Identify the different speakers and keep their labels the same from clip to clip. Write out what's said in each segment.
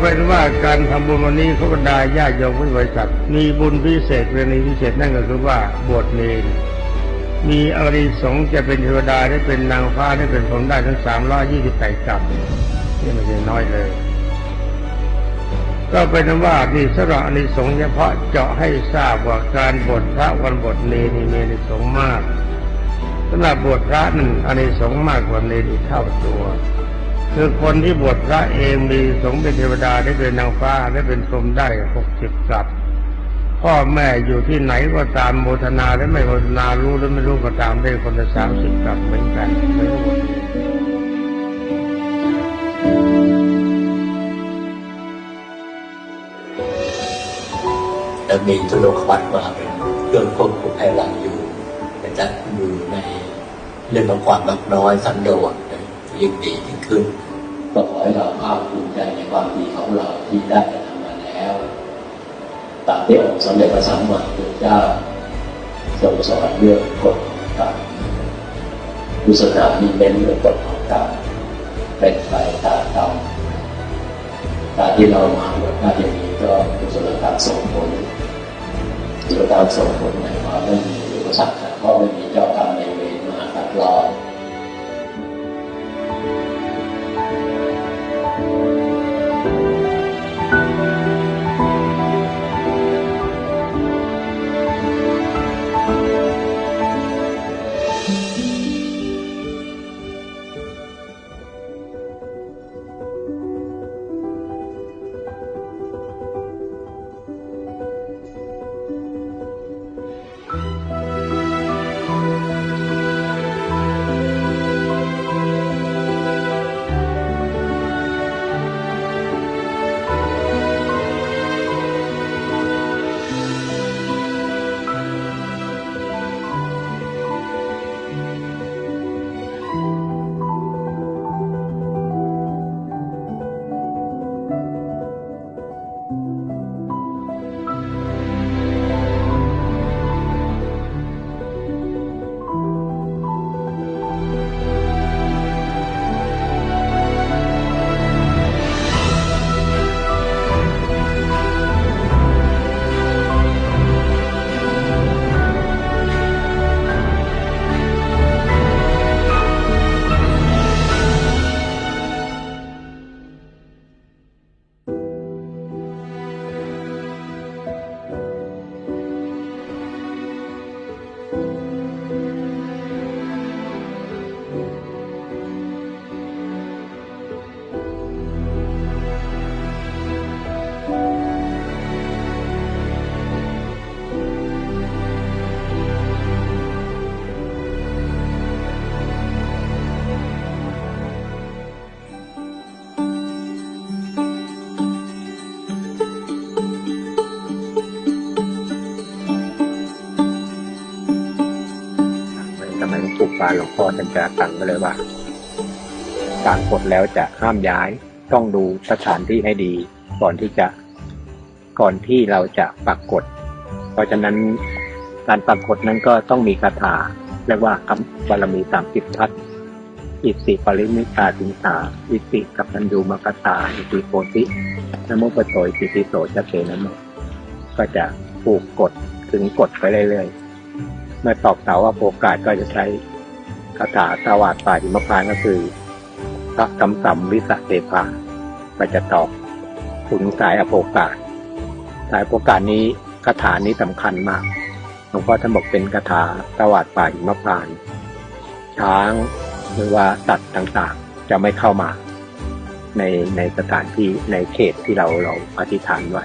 Speaker 1: ก็เป็นว่าการทำบุญวันนี้เขาบรรดาญาติโยมพุทธบริษัทมีบุญพิเศษเรณีพิเศษนั่นก็คือว่าบวชเนรมีอริสงจะเป็นเทวดาได้เป็นนางฟ้าได้เป็นผมได้ทั้งสามร้อยยี่สิบแปดกับนี่ม่ใช่น้อยเลย ก็เป็นว่านี่สระอานิสงเฉพาะเจาะให้ทราบว่าการบวชพระวันบวชเนรนี่มีอานิสงมากสำหรับบวชพระนั่นอานิสงมากกว่าเนรีเท่าตัว คือคนที่บวชพระเองมีสงฆ์เป็นเทวดาได้เป็นนางฟ้าได้เป็นพรหมได้หกสิบกับพ่อแม่อยู่ที่ไหนก็ตามโมทนาและไม่โมทนารู้หรือไม่รู้ก็ตามได้คนละสามสิบกับเหมือนกันไม่รู้หมด
Speaker 2: จะมีทุนกวัดมาเป็นเครื่องควบคุมให้เราอยู่แต่จะอยู่ในเรื่องของความรักน้อยสันโดษ ยิ่งดียิ่งขึ้นก็ขอให้เราภาคภูมิใจในความดีของเราที่ได้ทำมาแล้วตามที่องค์สมเด็จพระสัมมาสัมพุทธเจ้าทรงสอนเรื่องกฎของกรรมพุทธศาสนามีเป็นเรื่องกฎของกรรมเป็นไปตามกรรมการที่เรามาบวชได้อย่างนี้ก็กุศลกรรมส่งผลกุศลกรรมส่งผลหมายความไม่มีอุปสรรคเพราะไม่มี
Speaker 3: สมัยหลวงปู่ปานหลวงพ่อท่านจะสั่งไปเลยว่า การกดแล้วจะห้ามย้าย ต้องดูสถานที่ให้ดี ก่อนที่จะก่อนที่เราจะปักกด เพราะฉะนั้นการปักกดนั้นก็ต้องมีคาถาเรียกว่าคำบารมีสามสิบทัศอิสิปริมิตาสิงสาอิสิกับตันยูมกตาอิสิโพธินโมปโตอิสิติโสจะเสนโมก็จะผูกกดถึงกดไปเรื่อยๆ เมื่อตอบเสาว่าโอกาสก็จะใช้คาถาสวาดป่าหิมพานก็คือพระกำสัมวิสะเทพาก็จะตอบถึงสายอโภกาสสายโภกาสนี้คาถานี้สำคัญมากหลวงพ่อท่านบอกเป็นคาถาสวาดป่าหิมพาน ช้างหรือว่าสัตว์ต่างๆ จะไม่เข้ามา ในในสถานที่ในเขตที่เราเราอธิษฐานไว้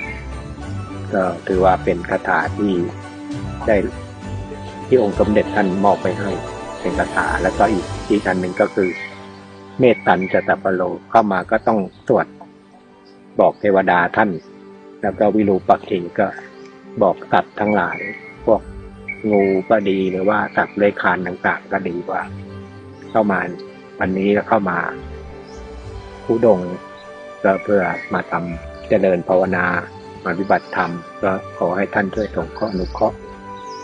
Speaker 3: ก็ถือว่าเป็นคาถาที่ได้ ที่องค์สมเด็จท่านมอบไปให้เป็นคาถาแล้วก็อีกอีกอันหนึ่งก็คือ เมตตันจตปโลเข้ามาก็ต้องสวดบอกเทวดาท่าน แล้วก็วิรูปักขิงก็บอกสัตว์ทั้งหลาย พวกงูก็ดีหรือว่าสัตว์เลื้อยคานต่างๆ ก็ดีว่า เข้ามาวันนี้แล้วเข้ามาผู้ดงก็เพื่อมาทำเจริญภาวนามาวิบัติธรรมก็ขอให้ท่านช่วยสงเคราะห์อนุเคราะห์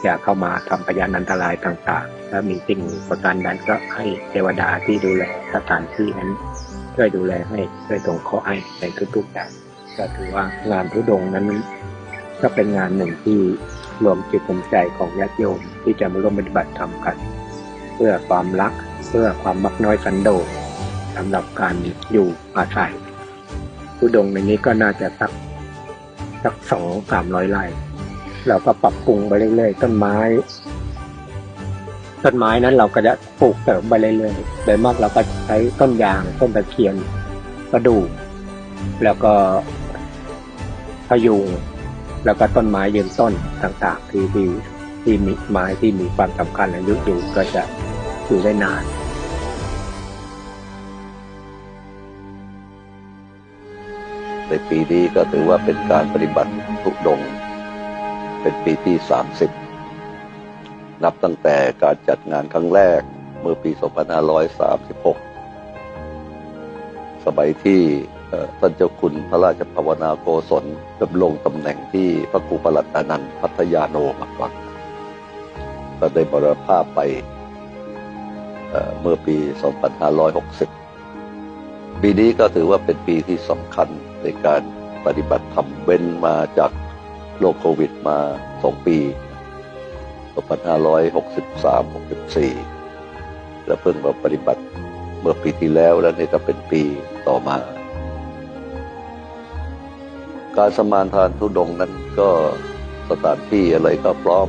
Speaker 3: อย่าเข้ามาทำพยานอันตรายต่างๆ ถ้ามีสิ่งประการใดก็ให้เทวดาที่ดูแลสถานที่นั้น ช่วยดูแลให้ช่วยสงเคราะห์ให้ในทุกๆอย่างก็ถือว่างานทุดงนั้นก็เป็นงานหนึ่งที่รวมจิตรวมใจของญาติโยมที่จะมาร่วมปฏิบัติธรรมกัน เพื่อความรักเพื่อความมักน้อยสันโดษสำหรับการอยู่อาศัยทุดงในนี้ก็น่าจะสักสักสองสามร้อยไร่ เราก็ปรับปรุงไปเรื่อยๆต้นไม้ ต้นไม้นั้นเราก็จะปลูกเสริมไปเรื่อยๆโดยมากเราก็ใช้ต้นยางต้นตะเคียนประดู่แล้วก็พยุงแล้วก็ต้นไม้ยืนต้นต่างๆ ที่ที่ที่มีไม้ที่มีความสำคัญอายุอยู่ก็จะอยู่ได้นาน
Speaker 4: ในปีนี้ก็ถือว่าเป็นการปฏิบัติทุดง เป็นปีที่ 30 นับตั้งแต่การจัดงานครั้งแรกเมื่อปี 2536 สมัยที่ท่านเจ้าคุณพระราชภาวนาโกศลดำรงตำแหน่งที่พระครูประหลัดอานันต์พัทยาโนมาก่อนก็ได้บรณภาพไปเอ่อเมื่อปี 2560 ปีนี้ก็ถือว่าเป็นปีที่สำคัญในการปฏิบัติธรรมเว้นมาจาก โรคโควิดมาสองปี2563-64 และเพิ่งมาปฏิบัติเมื่อปีที่แล้วแล้วนี่ก็เป็นปีต่อมา การสมานทานทุดงนั้นก็สถานที่อะไรก็พร้อม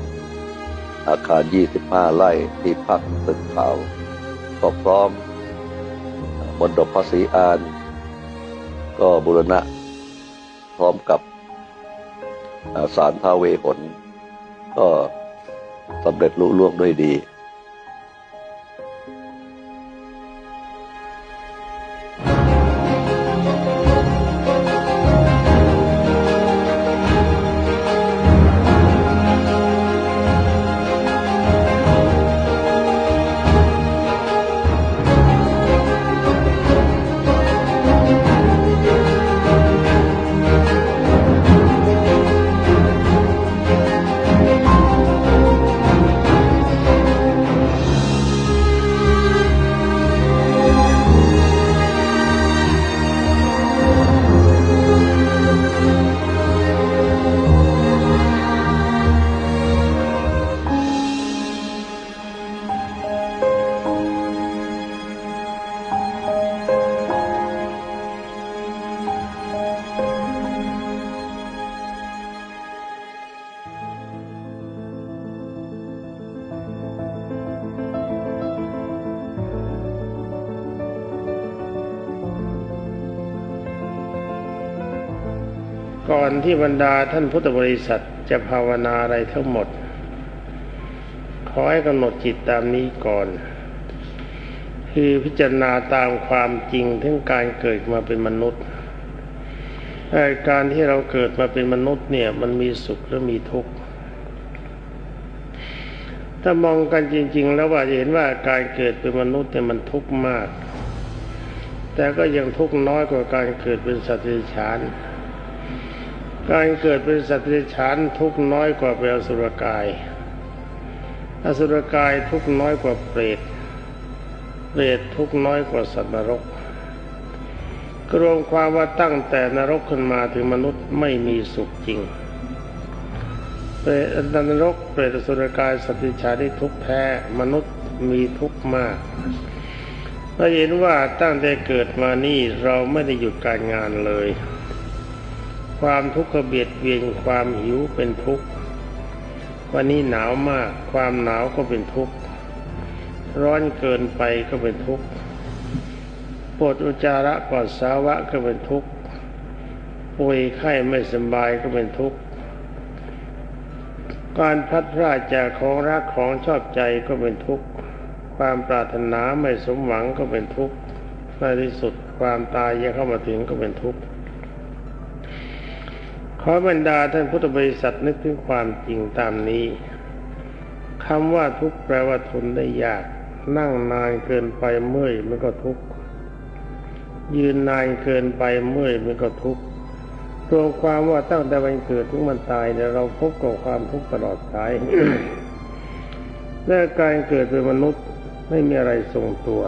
Speaker 4: อาคาร 25 ไร่ที่พักตึกขาว ก็พร้อมมณฑปภาษีอาน ก็บุรณะพร้อมกับ สารท้าเวหนก็สำเร็จลุล่วงด้วยดี
Speaker 1: ก่อนที่บรรดาท่านพุทธบริษัทจะภาวนาอะไรทั้งหมด ขอให้กำหนดจิตตามนี้ก่อน คือพิจารณาตามความจริงถึงการเกิดมาเป็นมนุษย์การที่เราเกิดมาเป็นมนุษย์เนี่ย มันมีสุขและมีทุกข์ถ้ามองกันจริง ๆ แล้วว่าจะเห็นว่าการเกิดเป็นมนุษย์เนี่ยมันทุกข์มาก แต่ก็ยังทุกข์น้อยกว่าการเกิดเป็นสัตว์เดรัจฉาน การเกิดเป็นสัตว์เดรัจฉานทุกน้อยกว่าเป็นอสุรกาย อสุรกายทุกน้อยกว่าเปรต เปรตทุกน้อยกว่าสัตว์นรกกรวมความว่าตั้งแต่นรกขึ้นมาถึงมนุษย์ไม่มีสุขจริง เปรตนรกเปรตอสุรกายสัตว์เดรัจฉานได้ทุกแท้มนุษย์มีทุกข์มากเราเห็นว่าตั้งแต่เกิดมานี่เราไม่ได้หยุดการงานเลย ความทุกข์เบียดเบียนความหิวเป็นทุกข์ วันนี้หนาวมาก ความหนาวก็เป็นทุกข์ ร้อนเกินไปก็เป็นทุกข์ปวดอุจจาระปัสสาวะก็เป็นทุกข์ ป่วยไข้ไม่สบายก็เป็นทุกข์ การพัดพรากจากของรักของชอบใจก็เป็นทุกข์ ความปรารถนาไม่สมหวังก็เป็นทุกข์ในที่สุดความตายยังเข้ามาถึงก็เป็นทุกข์ ขอบรรดาท่านพุทธบริษัทนึกถึงความจริงตามนี้คำว่าทุกข์แปลว่าทนได้ยาก นั่งนานเกินไปเมื่อยมันก็ทุกข์ยืนนานเกินไปเมื่อยมันก็ทุกข์รวมความว่าตั้งแต่วันเกิดถึงวันตายเนี่ยเราพบกับความทุกข์ตลอดสายและการเกิดเป็นมนุษย์ไม่มีอะไรทรงตัว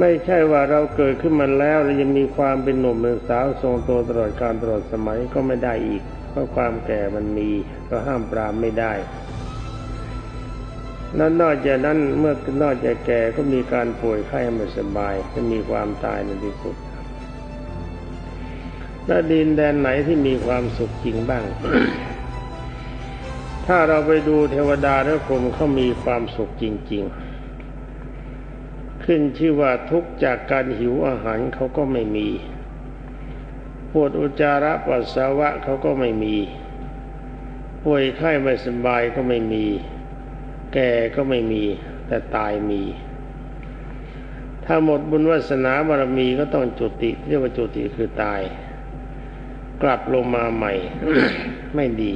Speaker 1: ไม่ใช่ว่าเราเกิดขึ้นมาแล้วเรายังมีความเป็นหนุ่มเป็นสาวทรงตัวตลอดการตลอดสมัยก็ไม่ได้อีก เพราะความแก่มันมีก็ห้ามปรามไม่ได้นั้นนอกจากนั้นเมื่อนอกจากแก่ก็มีการป่วยไข้ไม่สบายจะมีความตายในที่สุดและดินแดนไหนที่มีความสุขจริงบ้าง ถ้าเราไปดูเทวดาและพรหมเขามีความสุขจริง ๆ ขึ้นชื่อว่าทุกจากการหิวอาหารเขาก็ไม่มีปวดอุจจาระปัสสาวะเขาก็ไม่มีป่วยไข้ไม่สบายก็ไม่มี แก่ก็ไม่มี แต่ตายมี ถ้าหมดบุญวาสนาบารมีก็ต้องจุติ เรียกว่าจุติคือตาย กลับลงมาใหม่ ไม่ดี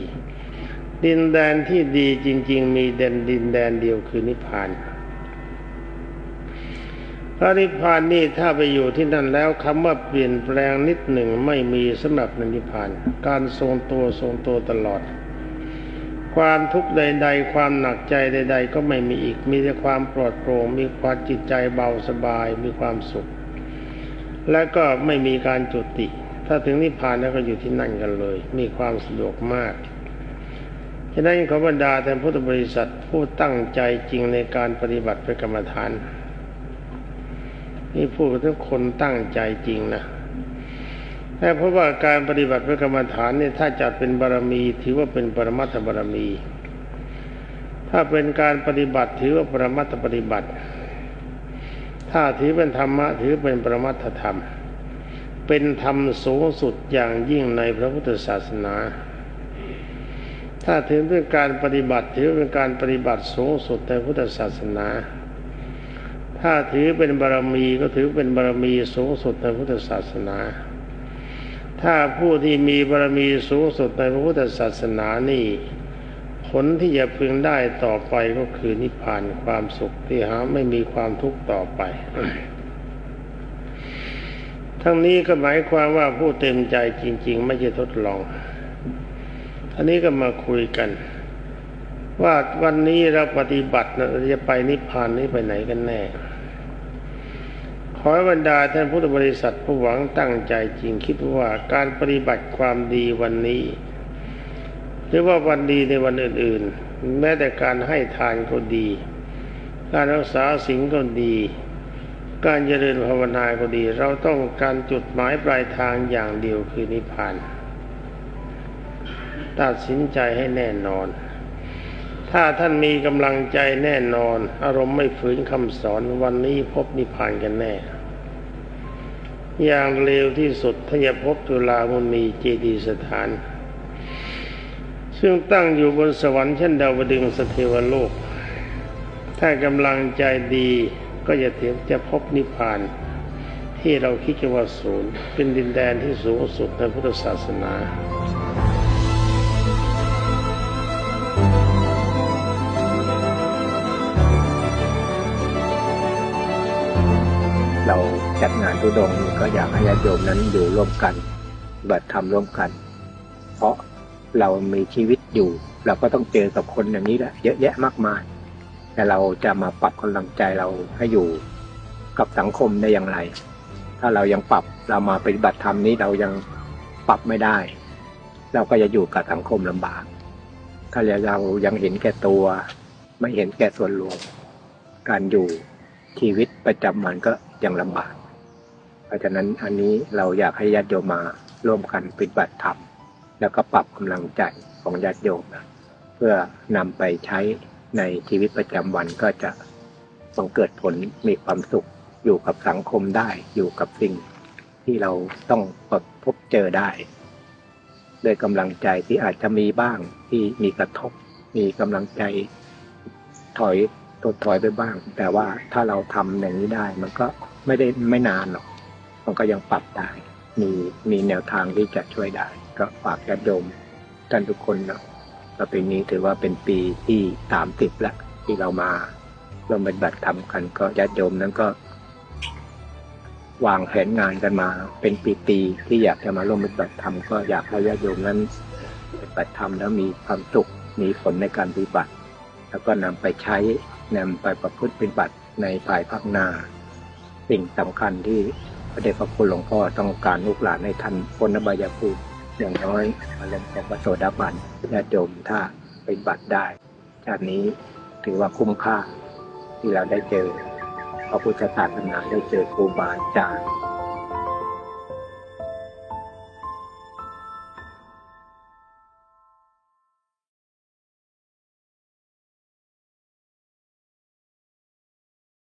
Speaker 1: ดินแดนที่ดีจริง ๆ มีเด่นดินแดนเดียวคือนิพพาน พระนิพพานนี่ถ้าไปอยู่ที่นั่นแล้วคำว่าเปลี่ยนแปลงนิดหนึ่งไม่มีสำหรับนิพพาน การทรงตัวทรงตัวตลอด ความทุกข์ใด ๆ ความหนักใจใด ๆ ก็ไม่มีอีกมีแต่ความปลอดโปร่งมีความจิตใจเบาสบายมีความสุข และก็ไม่มีการจุติ ถ้าถึงนิพพานแล้วก็อยู่ที่นั่นกันเลย มีความสะดวกมากฉะนั้นขอบรรดาแต่พุทธบริษัทผู้ตั้งใจจริงในการปฏิบัติพระกรรมฐาน นี่พูดถึงคนตั้งใจจริงนะแต่เพราะว่าการปฏิบัติพระกรรมฐานเนี่ยถ้าจัดเป็นบารมี ถือว่าเป็นปรมัตถบารมี ถ้าเป็นการปฏิบัติถือว่าปรมัตถปฏิบัติ ถ้าถือเป็นธรรมะถือเป็นปรมัตถธรรม เป็นธรรมสูงสุดอย่างยิ่งในพระพุทธศาสนา ถ้าถือเป็นการปฏิบัติถือเป็นการปฏิบัติสูงสุดในพุทธศาสนา ถ้าถือเป็นบารมีก็ถือเป็นบารมีสูงสุดในพุทธศาสนา ถ้าผู้ที่มีบารมีสูงสุดในพระพุทธศาสนานี่ ผลที่จะพึงได้ต่อไปก็คือนิพพานความสุขที่หาไม่มีความทุกข์ต่อไป ทั้งนี้ก็หมายความว่าผู้เต็มใจจริง ๆ ไม่ใช่ทดลอง อันนี้ก็มาคุยกัน ว่าวันนี้เราปฏิบัตินะเราจะไปนิพพานนี้ไปไหนกันแน่ ขอให้บรรดาท่านพุทธบริษัทผู้หวังตั้งใจจริงคิดว่าการปฏิบัติความดีวันนี้ หรือว่าวันดีในวันอื่น ๆ แม้แต่การให้ทานก็ดี การรักษาศีลก็ดี การเจริญภาวนาก็ดี เราต้องการจุดหมายปลายทางอย่างเดียวคือนิพพาน ตัดสินใจให้แน่นอน ถ้าท่านมีกำลังใจแน่นอน อารมณ์ไม่ฝืนคำสอนวันนี้พบนิพพานกันแน่ อย่างเร็วที่สุดถ้าจะพบจุฬามุนีเจดีสถาน ซึ่งตั้งอยู่บนสวรรค์เช่นดาวดึงสเทวโลก ถ้ากำลังใจดีก็จะถึงจะพบนิพพาน ที่เราคิดว่าศูนย์เป็นดินแดนที่สูงสุดในพุทธศาสนา
Speaker 3: เราจัดงานทุดงก็อยากให้ญาติโยมนั้นอยู่ร่วมกันบัติธรรมร่วมกัน เพราะเรามีชีวิตอยู่ เราก็ต้องเจอกับคนอย่างนี้แหละเยอะแยะมากมาย แต่เราจะมาปรับกำลังใจเราให้อยู่กับสังคมได้อย่างไร ถ้าเรายังปรับเรามาปฏิบัติธรรมนี้เรายังปรับไม่ได้ เราก็จะอยู่กับสังคมลำบาก ถ้าเรายังเห็นแก่ตัว ไม่เห็นแก่ส่วนรวมการอยู่ชีวิตประจำวันก็ ยังลำบาก เพราะฉะนั้นอันนี้เราอยากให้ญาติโยมมาร่วมกันปฏิบัติธรรม แล้วก็ปรับกำลังใจของญาติโยมนะเพื่อนำไปใช้ในชีวิตประจำวันก็จะบังเกิดผลมีความสุขอยู่กับสังคมได้อยู่กับสิ่งที่เราต้องพบเจอได้ด้วยกำลังใจที่อาจจะมีบ้างที่มีกระทบ มีกำลังใจถอย ถดถอยไปบ้าง แต่ว่าถ้าเราทำอย่างนี้ได้ มันก็ไม่ได้ไม่นานหรอก มันก็ยังปรับได้ มีมีแนวทางที่จะช่วยได้ ก็ฝากญาติโยมท่านทุกคนนะต่อปีนี้ถือว่าเป็นปีที่สามสิบแล้วที่เรามาร่วมปฏิบัติธรรมกัน ก็ญาติโยมนั้นก็ วางแผนงานกันมา เป็นปีๆที่อยากจะมาร่วมปฏิบัติธรรมก็อยากให้ญาติโยมนั้นปฏิบัติธรรมแล้วมีความสุขมีผลในการปฏิบัติ แล้วก็นำไปใช้ นำไปประพฤติปฏิบัติในภายภาคหน้าสิ่งสำคัญที่พระเดชพระคุณหลวงพ่อต้องการลูกหลานให้ทันพ้นอบายภูมิอย่างน้อยมาเรื่องของพระโสดาบันและโยมถ้าไปบัติได้ ชาตินี้ถือว่าคุ้มค่าที่เราได้เจอพระพุทธศาสนาได้เจอครูบาอาจารย์